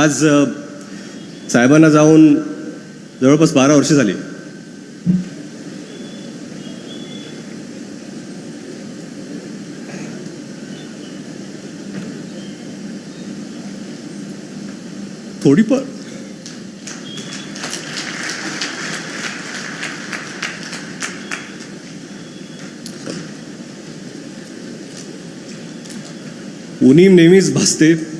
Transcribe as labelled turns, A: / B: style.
A: आज साहेबांना जाऊन जवळपास बारा वर्ष झाली. थोडी पण नेहमीच भासते.